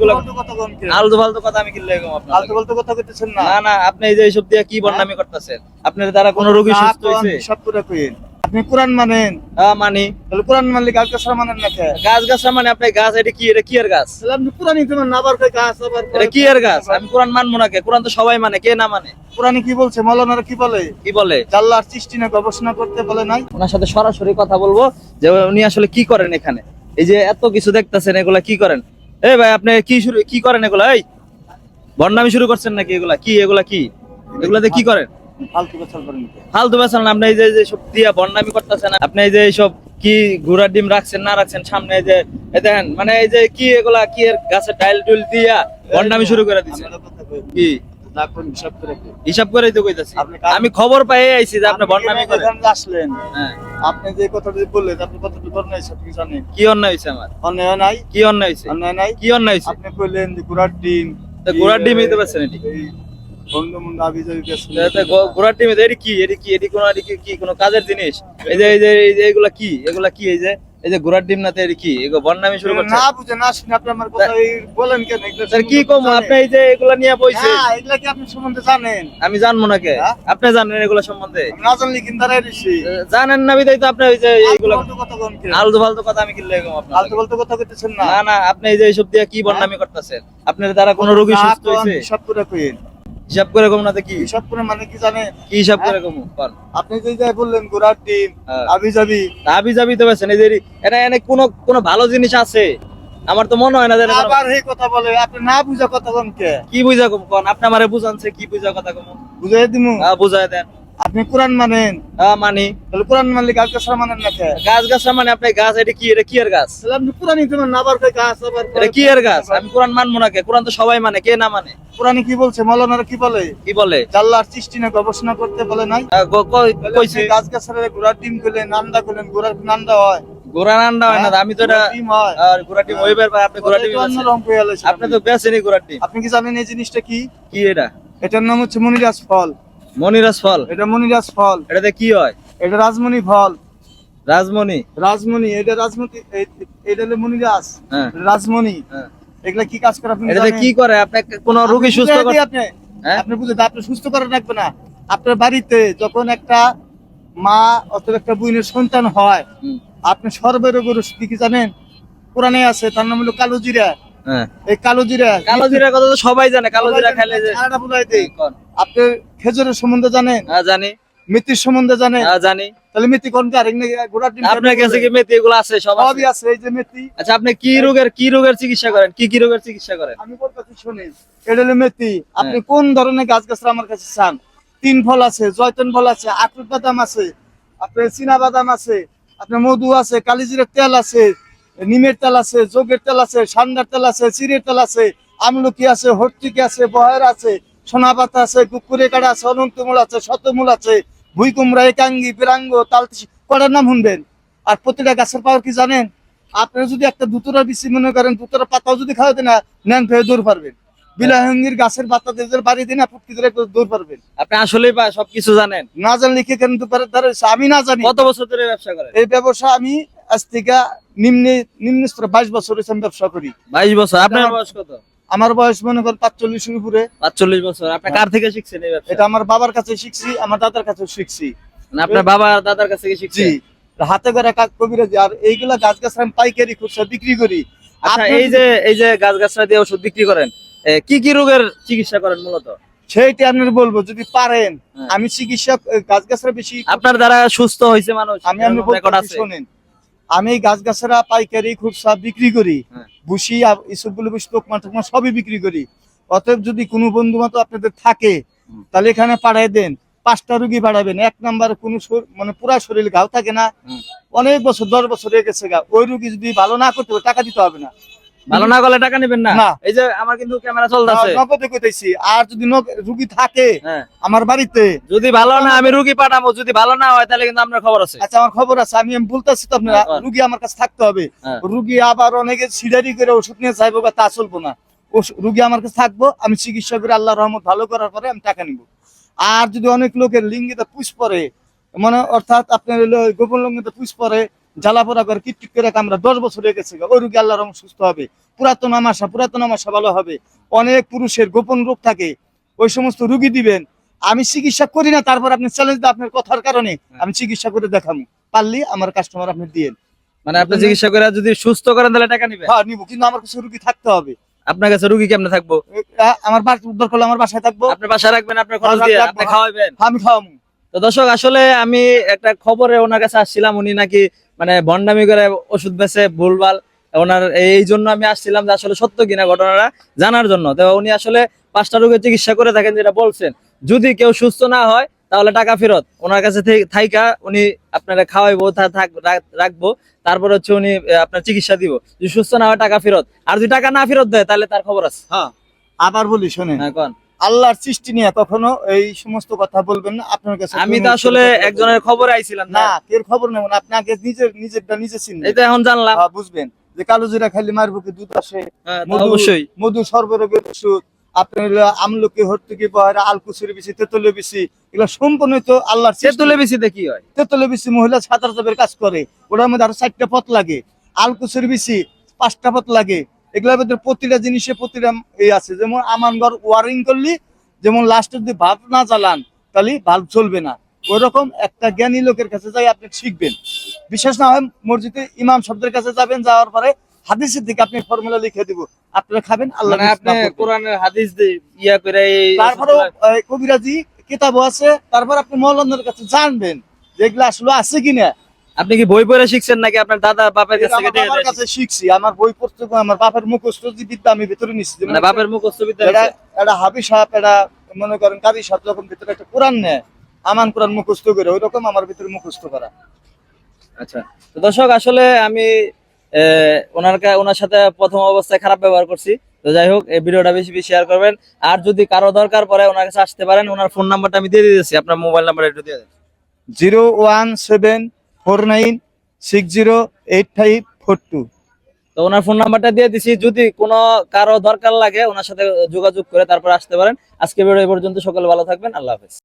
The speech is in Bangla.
ফালতু কথা কম কে? আলতু ফালতু কথা আমি কিনলে এরকম ফালতু ফালতু কথা কইতেছেন না? না না আপনি এই যে এইসব দিয়ে কি বদনামি করতেছেন? আপনার দ্বারা কোনো রোগী সুস্থ কোরআন হয়েছে হিসাব করে আপনি কোরআন মানেন। হ্যাঁ মানি। তাহলে কোরআন মানলে গাছ গাছ মানেন না গাছ গাছ মানে আপনি গাছ এটা কি এটা কি এর গাছ? তাহলে আপনি কোরআনই তো মানেন, আবার কই গাছ, আবার এটা কি এর গাছ? আমি কোরআন মানবো না কে? কোরআন তো সবাই মানে কে না মানে? কোরআনে কি বলছে? মৌলানারা কি বলে? কি বলে? যে আল্লাহর সৃষ্টি না গবেষণা করতে বলে নাই? ওনার সাথে সরাসরি কথা বলব যে উনি আসলে কি করেন এখানে? এই যে এত কিছু দেখতেছেন এগুলা কি করেন? এই ভাই আপনি কি শুরু কি করেন এগুলা? এই বন্ডামি শুরু করছেন নাকি এগুলা? কি এগুলা কি? এগুলাতে কি করেন? ফালতু বেসাল না আপনি এই যে সব দিয়া বন্ডামি করতেছেন আপনি এই যে এইসব কি ঘোড়ার ডিম রাখছেন না রাখছেন সামনে এই যে দেখেন মানে এই যে কি এগুলা কি এর গাছে ডাইল টুল দিয়া বন্ডামি শুরু করে দিচ্ছেন। কি? হিসাব করে হিসাব করেই তো কইতাছি। আমি খবর পেয়ে আইছি যে আপনি কেন করেন। আসলেন হ্যাঁ। আপনি যে কথাটা বললেন আপনি কতটুকু করেন নাই সব কি জানেন? কি অন্যায় হয়েছে আমার? অন্যায় নাই? কি অন্যায় হয়েছে? অন্যায় নাই? কি অন্যায় হয়েছে? আপনি কইলেন যে ঘোড়ার ডিম তো ঘোড়ার ডিমই তো বেছেন এটি। বন্ধু বন্ধু আবি যাবি গেছে তো ঘো- ঘোড়ার ডিম এটি কি? এটি কি? এটি কোন কি- কি কোনো কাজের জিনিস? এই যে এই যে এই যে এগুলা কি? এগুলা কি এই যে? এই যে ডিম কি? এগুলো বন্ডামি শুরু করছে। না বুঝে না শুনে আপনি আমার কথা বলেন কেন? স্যার কি কম আপনি এই যে এগুলা নিয়ে বইছে? এগুলা কি আপনি সম্বন্ধে জানেন? আমি জানব না কে? হ্যাঁ? আপনি জানেন এগুলা সম্বন্ধে? না জানলে কিন্তু দাঁড়াই রয়েছি জানেন না বিদায় তো আপনি ওই যে ফালতু কথা কম কে? আলতু ফালতু কথা আমি কিনলে এরকম আপনার ফালতু ফালতু কথা কইতেছেন না? না না আপনি এই যে এইসব দিয়ে কি বন্ডামি করতেছেন? আপনার দ্বারা কোনো রোগী সুস্থ হিসাব করে কইন। হিসাব করে কম না তো কি? হিসাব করে মানে কি জানে? কি হিসাব হ্যাঁ? করে কম? কোন আপনি যে যাই বললেন ঘোড়ার ডিম হ্যাঁ। আবি যাবি। আবি যাবি তো বেছেন এই যে এটা এনে কোনো কোনো ভালো জিনিস আছে? আমার তো মনে হয় না আবার এই কথা বলে আপনি না বুঝা কথা কন কে? কি বুঝা কম? কোন আপনি আমারে বুঝানছে কি বুঝা কথা কম? বুঝাই দিমু। বুঝায় দেন। আপনি কোরআন মানেন। হ্যাঁ মানি। তাহলে কোরআন মানলে গাছ গাছ মানেন না গাছ গাছ মানে আপনি গাছ এটা কি? এটা কি এর গাছ? তাহলে আপনি কোরআনই তো মানেন, আবার কই গাছ আবার এটা কি এর গাছ? আমি কোরআন মানবো না কে? কোরআন তো সবাই মানে কে না মানে? কোরআনে কি বলছে? মৌলানারা কি বলে? কি বলে? আল্লাহর সৃষ্টি না গবেষণা করতে বলে নাই? গ- কইছে। গাছ গাছের ঘোড়ার ডিম করলেন নান্দা করলেন ঘোড়ার নান্দা হয়। ঘোড়া রান্না হয় না আমি তো এটা হয়। আর ঘোড়া ডিম ওই ব্যাপার আপনি ঘোড়া ডিম আপনি তো বেছেনই ঘোড়ার ডিম। আপনি কি জানেন এই জিনিসটা কি? কি এটা? এটার নাম হচ্ছে মনিরাজ ফল। মনিরাজ ফল। এটা মনিরাজ ফল। এটাতে কি হয়? এটা রাজমণি ফল। রাজমণি। রাজমণি এটা রাজমণি এটা হলো মনিরাজ। হ্যাঁ। রাজমণি। হ্যাঁ। এগুলা কি কাজ করে আপনি এটাতে কি করে? আপনি কোনো রোগী সুস্থ করে আপনি। হ্যাঁ? আপনি বুঝে আপনি সুস্থ করে রাখবে না। আপনার বাড়িতে যখন একটা মা অথবা একটা বোনের সন্তান হয় আপনি সর্বের গরু কি কি জানেন? কোরআনে আছে তার নাম হলো কালো জিরা। এই কালো জিরা। কালো জিরার কথা তো সবাই জানে কালো জিরা খাইলে যে। কোন? আপনি খেজুরের সম্বন্ধে জানেন? হ্যাঁ জানি। মেথির সম্বন্ধে জানেন? হ্যাঁ জানি। তাহলে মেথি কোন কার ঘোড়ার ডিম আপনার কাছে কি মেথি এগুলো আছে? সব সবই আছে এই যে মেথি আচ্ছা আপনি কি রোগের কি রোগের চিকিৎসা করেন? কি কি রোগের চিকিৎসা করেন? আমি বলতেছি শুনেন এটা হলো মেথি হ্যাঁ। আপনি কোন ধরনের গাছ গাছরা আমার কাছে চান? তিন ফল আছে জয়তন ফল আছে আখরুট বাদাম আছে আপনার চীনা বাদাম আছে আপনার মধু আছে কালিজিরের তেল আছে নিমের তেল আছে যোগের তেল আছে সান্দার তেল আছে চিরের তেল আছে আমলকি আছে হর্তিকি আছে বহের আছে সোনা পাতা আছে কুকুরে কাটা আছে অনন্তমূল আছে শতমূল আছে ভুই কুমড়া একাঙ্গি বিরাঙ্গ তালতি কটার নাম শুনবেন? আর প্রতিটা গাছের পাওয়ার কি জানেন? আপনারা যদি একটা দুতরা বিচি মনে করেন দুতরা পাতাও যদি খাওয়াতে না নেন ফেয়ে দৌড় পারবেন। বিলাহঙ্গির গাছের পাতা দিয়ে বাড়ি দিন ধরে একটু পারবেন। আপনি আসলেই সবকিছু জানেন। না জানলে কি কেন ধরে? আমি না জানি। কত বছর ধরে ব্যবসা করেন? এই ব্যবসা আমি আজ থেকে নিম্নে নিম্ন স্তরে বাইশ বছর হয়েছে আমি ব্যবসা করি। বাইশ বছর আপনার বয়স কত? আমার বয়স মনে করেন পাঁচচল্লিশের উপরে। পাঁচচল্লিশ বছর আপনি কার থেকে শিখছেন এটা আমার বাবার কাছে শিখছি আমার দাদার কাছে শিখছি। মানে আপনার বাবা দাদার কাছে শিখছেন? হাতে করে কাজ কবিরাজি আর এইগুলা গাছ গাছ আমি পাইকারি খুচরা বিক্রি করি। আচ্ছা এই যে এই যে গাছ গাছরা দিয়ে ওষুধ বিক্রি করেন কি কি রোগের চিকিৎসা করেন মূলত? সেইটা আপনার বলব যদি পারেন হ্যাঁ। আমি চিকিৎসা গাছ গাছরা বেশি আপনার দ্বারা সুস্থ হয়েছে মানুষ আমি আপনি শোনেন। আমি গাছ গাছরা পাইকারি খুব সব বিক্রি করি। বুসি ভুসি এসবগুলো তোকমা টোকমা সবই বিক্রি করি। অতএব যদি কোনো বন্ধু মতো আপনাদের থাকে তাহলে এখানে পাঠাই দেন। পাঁচটা রুগী বাড়াবেন এক নাম্বার কোন মানে পুরা শরীর ঘাও থাকে না। অনেক বছর দশ বছর হয়ে গেছে গা। ওই রুগী যদি ভালো না করতে টাকা দিতে হবে না। ভালো না গলে টাকা নেবেন না। এই যে আমার কিন্তু ক্যামেরা চলতেছে। নগদে কইতেছি আর যদি রুগী থাকে হ্যাঁ। আমার বাড়িতে। যদি ভালো না আমি রুগী পাঠাবো যদি ভালো না হয় তাহলে কিন্তু আপনার খবর আছে। আচ্ছা আমার খবর আছে আমি বলতেছি তো আপনারা হ্যাঁ। রুগী আমার কাছে থাকতে হবে। হ্যাঁ। রুগী আবার অনেকে সিডারি করে ওষুধ নিয়ে চাইব বা তা চলবো না। রুগী আমার কাছে থাকব আমি চিকিৎসা করে আল্লাহ রহমত ভালো করার পরে আমি টাকা নিব। আর যদি অনেক লোকের লিঙ্গিতে পুষ পরে মানে অর্থাৎ আপনার গোপন লিঙ্গিতে পুষ পরে জ্বালা পোড়া করে কিটকিট করে কামড়া দশ বছর হয়ে গেছে ওই রোগী আল্লাহ রহম সুস্থ হবে। পুরাতন আমাশা পুরাতন আমাশা ভালো হবে। অনেক পুরুষের গোপন রোগ থাকে। ওই সমস্ত রুগী দিবেন। আমি চিকিৎসা করি না তারপর আপনি চ্যালেঞ্জ আপনার কথার কারণে। আমি চিকিৎসা করে দেখাবো পারলি আমার কাস্টমার আপনি দিয়েন। মানে আপনি চিকিৎসা করে যদি সুস্থ করেন তাহলে টাকা নিবে হ্যাঁ নিবো। কিন্তু আমার কাছে রুগী থাকতে হবে। আপনার কাছে রুগী কেমনে থাকব? আমার উদ্ধার করলে আমার বাসায় থাকব। আপনি বাসায় রাখবেন আপনার খরচ দিয়ে আপনি খাওয়াবেন আমি খাওয়াবো তো দর্শক আসলে আমি একটা খবরে ওনার কাছে আসছিলাম। উনি নাকি মানে ভন্ডামি করে ওষুধ বেচে ভুলভাল ওনার এই জন্য আমি আসছিলাম যে আসলে সত্য কিনা ঘটনাটা জানার জন্য। তো উনি আসলে পাঁচটা রোগের চিকিৎসা করে থাকেন যেটা বলছেন। যদি কেউ সুস্থ না হয় তাহলে টাকা ফেরত। ওনার কাছে থাইকা উনি আপনারা খাওয়াইবো রাখব। তারপর হচ্ছে উনি আপনার চিকিৎসা দিব। যদি সুস্থ না হয় টাকা ফেরত। আর যদি টাকা না ফেরত দেয় তাহলে তার খবর আছে। হ্যাঁ আবার বলি শোনেন। হ্যাঁ কোন? আল্লাহর সৃষ্টি নিয়ে কখনো এই সমস্ত কথা বলবেন না। আপনার কাছে আমি তো আসলে একজনের খবরে আইছিলাম না কের খবর নেবেন আপনি আগে নিজের নিজেরটা নিজে চিনবেন। তো এখন জানলাম। হ্যাঁ, বুঝবেন। যে কালো জিরা খাইলে মার বুকে দুধ আসে? হ্যাঁ, অবশ্যই। মধু সর্বরোগের ওষুধ। আপনার আমলকি হর্তুকি বহারা আলকুসুরি বিচি তেতুলে বিচি এগুলো সম্পূর্ণ তো আল্লাহর। তেতুলে বেশিতে কি হয়? তেতুলে বিচি মহিলা সাঁতার কাজ করে। ওটার মধ্যে আরও চারটা পথ লাগে। আলকুসুরি বিচি পাঁচটা পথ লাগে। এগুলোর মধ্যে প্রতিটা জিনিসে প্রতিটা এই আছে। যেমন আমার ঘর ওয়ারিং করলি যেমন লাস্টে যদি ভাব না জ্বালান তাহলে ভাল্ব চলবে না। ওইরকম একটা জ্ঞানী লোকের কাছে যাই আপনি শিখবেন। বিশেষ না হয় মসজিদে ইমাম শব্দের কাছে যাবেন যাওয়ার পরে হাদিসের দিকে আপনি ফর্মুলা লিখে দিব। আপনারা খাবেন আল্লাহ মানে আপনি কোরআনের হাদিস দিয়ে ইয়া করে এই তারপরেও কবিরাজি কিতাবও আছে। তারপর আপনি মৌলানার কাছে জানবেন যে যেগুলো আসলে আছে কিনা। আপনি কি বই পড়ে শিখছেন নাকি আপনার দাদা বাপের কাছ থেকে আমার কাছে শিখছি আমার বই পড়তে আমার বাপের মুখস্থ বিদ্যা আমি ভিতরে শিখছেন? মানে বাপের মুখস্থ বিদ্যা এটা এটা হাবি সাহেব এটা মনে করেন কারি সাহেব যখন ভিতরে একটা কোরআন নেয় আমান কোরআন মুখস্থ করে ওই রকম আমার ভিতরে মুখস্থ করা। আচ্ছা তো দর্শক আসলে আমি ওনার ওনার সাথে প্রথম অবস্থায় খারাপ ব্যবহার করছি। তো যাই হোক এই ভিডিওটা বেশি বেশি শেয়ার করবেন। আর যদি কারও দরকার পড়ে ওনার কাছে আসতে পারেন ওনার ফোন নাম্বারটা আমি দিয়ে দিয়েছি আপনার মোবাইল নাম্বার একটু দিয়ে দেন। Zero one seven four nine six zero eight five four two. তো ওনার ফোন নাম্বারটা দিয়ে দিছি। যদি কোনো কারও দরকার লাগে, ওনার সাথে যোগাযোগ করে তারপর আসতে পারেন। আজকে ভিডিও পর্যন্ত সকলে ভালো থাকবেন। আল্লাহ হাফেজ।